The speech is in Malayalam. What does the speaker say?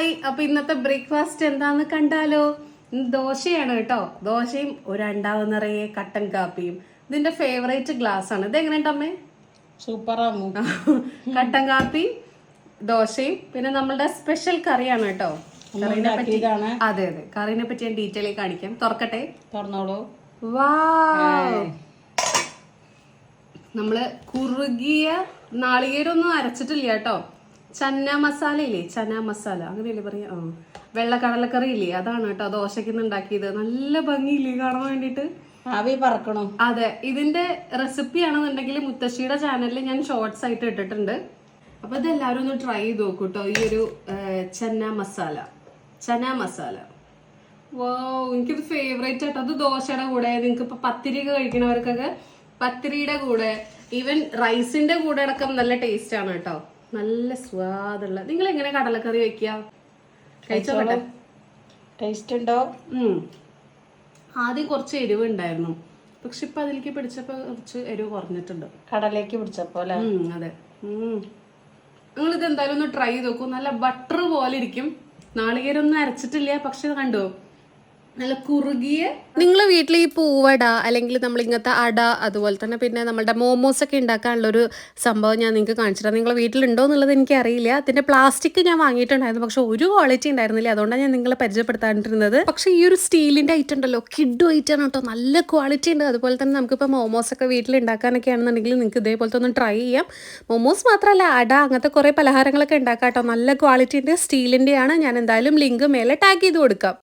ഹായ് അപ്പൊ ഇന്നത്തെ ബ്രേക്ക്ഫാസ്റ്റ് എന്താന്ന് കണ്ടാലോ? ദോശയാണ് കേട്ടോ. ദോശയും ഒരു അണ്ടാവ് നിറയെ കട്ടൻ കാപ്പിയും. ഇതിന്റെ ഫേവറേറ്റ് ഗ്ലാസ് ആണ്. ഇത് എങ്ങനെയുണ്ട് അമ്മേ? സൂപ്പറാമു. കട്ടൻ കാപ്പി ദോശയും പിന്നെ നമ്മളുടെ സ്പെഷ്യൽ കറിയാണ് കേട്ടോ. കറീനെ പറ്റി അതെ അതെ. കറീനെ പറ്റി ഞാൻ ഡീറ്റെയിൽ കാണിക്കാം. തുറക്കട്ടെ? തുറന്നോളൂ. വാ നമ്മൾ കുറുകിയ നാളികേരൊന്നും അരച്ചിട്ടില്ല കേട്ടോ. ചന്ന മസാല ഇല്ലേ ചന മസാല. അങ്ങനെയല്ലേ പറയാ? ആ. വെള്ള കടലക്കറി ഇല്ലേ അതാണ് കേട്ടോ ദോശയ്ക്ക് ഉണ്ടാക്കിയത്. നല്ല ഭംഗിയില്ലേ കാണാൻ വേണ്ടിയിട്ട്. ആവി പറക്കണം? അതെ. ഇതിന്റെ റെസിപ്പി ആണെന്നുണ്ടെങ്കിൽ മുത്തശ്ശിയുടെ ചാനലിൽ ഞാൻ ഷോർട്സ് ആയിട്ട് ഇട്ടിട്ടുണ്ട്. അപ്പൊ ഇതെല്ലാവരും ഒന്ന് ട്രൈ ചെയ്ത് നോക്കൂ കേട്ടോ ഈ ഒരു ചന്ന മസാല. ചന മസാല. വോ എനിക്കിത് ഫേവറേറ്റ് ആട്ടോ. അത് ദോശയുടെ കൂടെ നിങ്ങൾക്ക് ഇപ്പൊ പത്തിരി ഒക്കെ കഴിക്കണവർക്കൊക്കെ പത്തിരിയുടെ കൂടെ ഈവൻ റൈസിന്റെ കൂടെ അടക്കം നല്ല ടേസ്റ്റ് ആണ് കേട്ടോ. നല്ല സ്വാദുള്ള. നിങ്ങൾ എങ്ങനെ കടലക്കറി വെക്കുക കഴിച്ചോട്ടെ ടേസ്റ്റ് ഉണ്ടോ? ആദ്യം കുറച്ച് എരിവ് ഉണ്ടായിരുന്നു. പക്ഷെ ഇപ്പൊ അതിലേക്ക് പിടിച്ചപ്പോ കുറച്ച് എരിവ് കുറഞ്ഞിട്ടുണ്ട്. കടലേക്ക് പിടിച്ചപ്പോ അല്ലേ? അതെ. നിങ്ങൾ ഇത് എന്തായാലും ഒന്ന് ട്രൈ ചെയ്ത് നോക്കൂ. നല്ല ബട്ടർ പോലെ ഇരിക്കും. നാളികേരൊന്നും അരച്ചിട്ടില്ല. പക്ഷെ കണ്ടോ? നല്ല കുറുകിയ നിങ്ങൾ വീട്ടിൽ ഈ പൂവട അല്ലെങ്കിൽ നമ്മൾ ഇങ്ങനത്തെ അട അതുപോലെ തന്നെ പിന്നെ നമ്മളുടെ മോമോസ് ഒക്കെ ഉണ്ടാക്കാനുള്ള ഒരു സംഭവം ഞാൻ നിങ്ങൾക്ക് കാണിച്ചിട്ടാണ് നിങ്ങളെ വീട്ടിലുണ്ടോ എന്നുള്ളത് എനിക്ക് അറിയില്ല. അതിന്റെ പ്ലാസ്റ്റിക് ഞാൻ വാങ്ങിയിട്ടുണ്ടായിരുന്നു. പക്ഷെ ഒരു ക്വാളിറ്റി ഉണ്ടായിരുന്നില്ല അതുകൊണ്ടാണ് ഞാൻ നിങ്ങളെ പരിചയപ്പെടുത്താണ്ടിരുന്നത്. പക്ഷെ ഈ ഒരു സ്റ്റീലിന്റെ ഐറ്റം ഉണ്ടല്ലോ കിഡ് ഐറ്റം ആണ് കേട്ടോ. നല്ല ക്വാളിറ്റി ഉണ്ട് അതുപോലെ തന്നെ നമുക്കിപ്പോൾ മോമോസ് ഒക്കെ വീട്ടിൽ ഉണ്ടാക്കാനൊക്കെ ആണെന്നുണ്ടെങ്കിൽ നിങ്ങൾക്ക് ഇതേപോലത്തെ ഒന്ന് ട്രൈ ചെയ്യാം. മോമോസ് മാത്രമല്ല അട അങ്ങനത്തെ കുറേ പലഹാരങ്ങളൊക്കെ ഉണ്ടാക്കാം കേട്ടോ. നല്ല ക്വാളിറ്റിന്റെ ഉണ്ട് സ്റ്റീലിന്റെയാണ് ഞാൻ എന്തായാലും ലിങ്ക് മേലെ ടാഗ് ചെയ്ത് കൊടുക്കാം.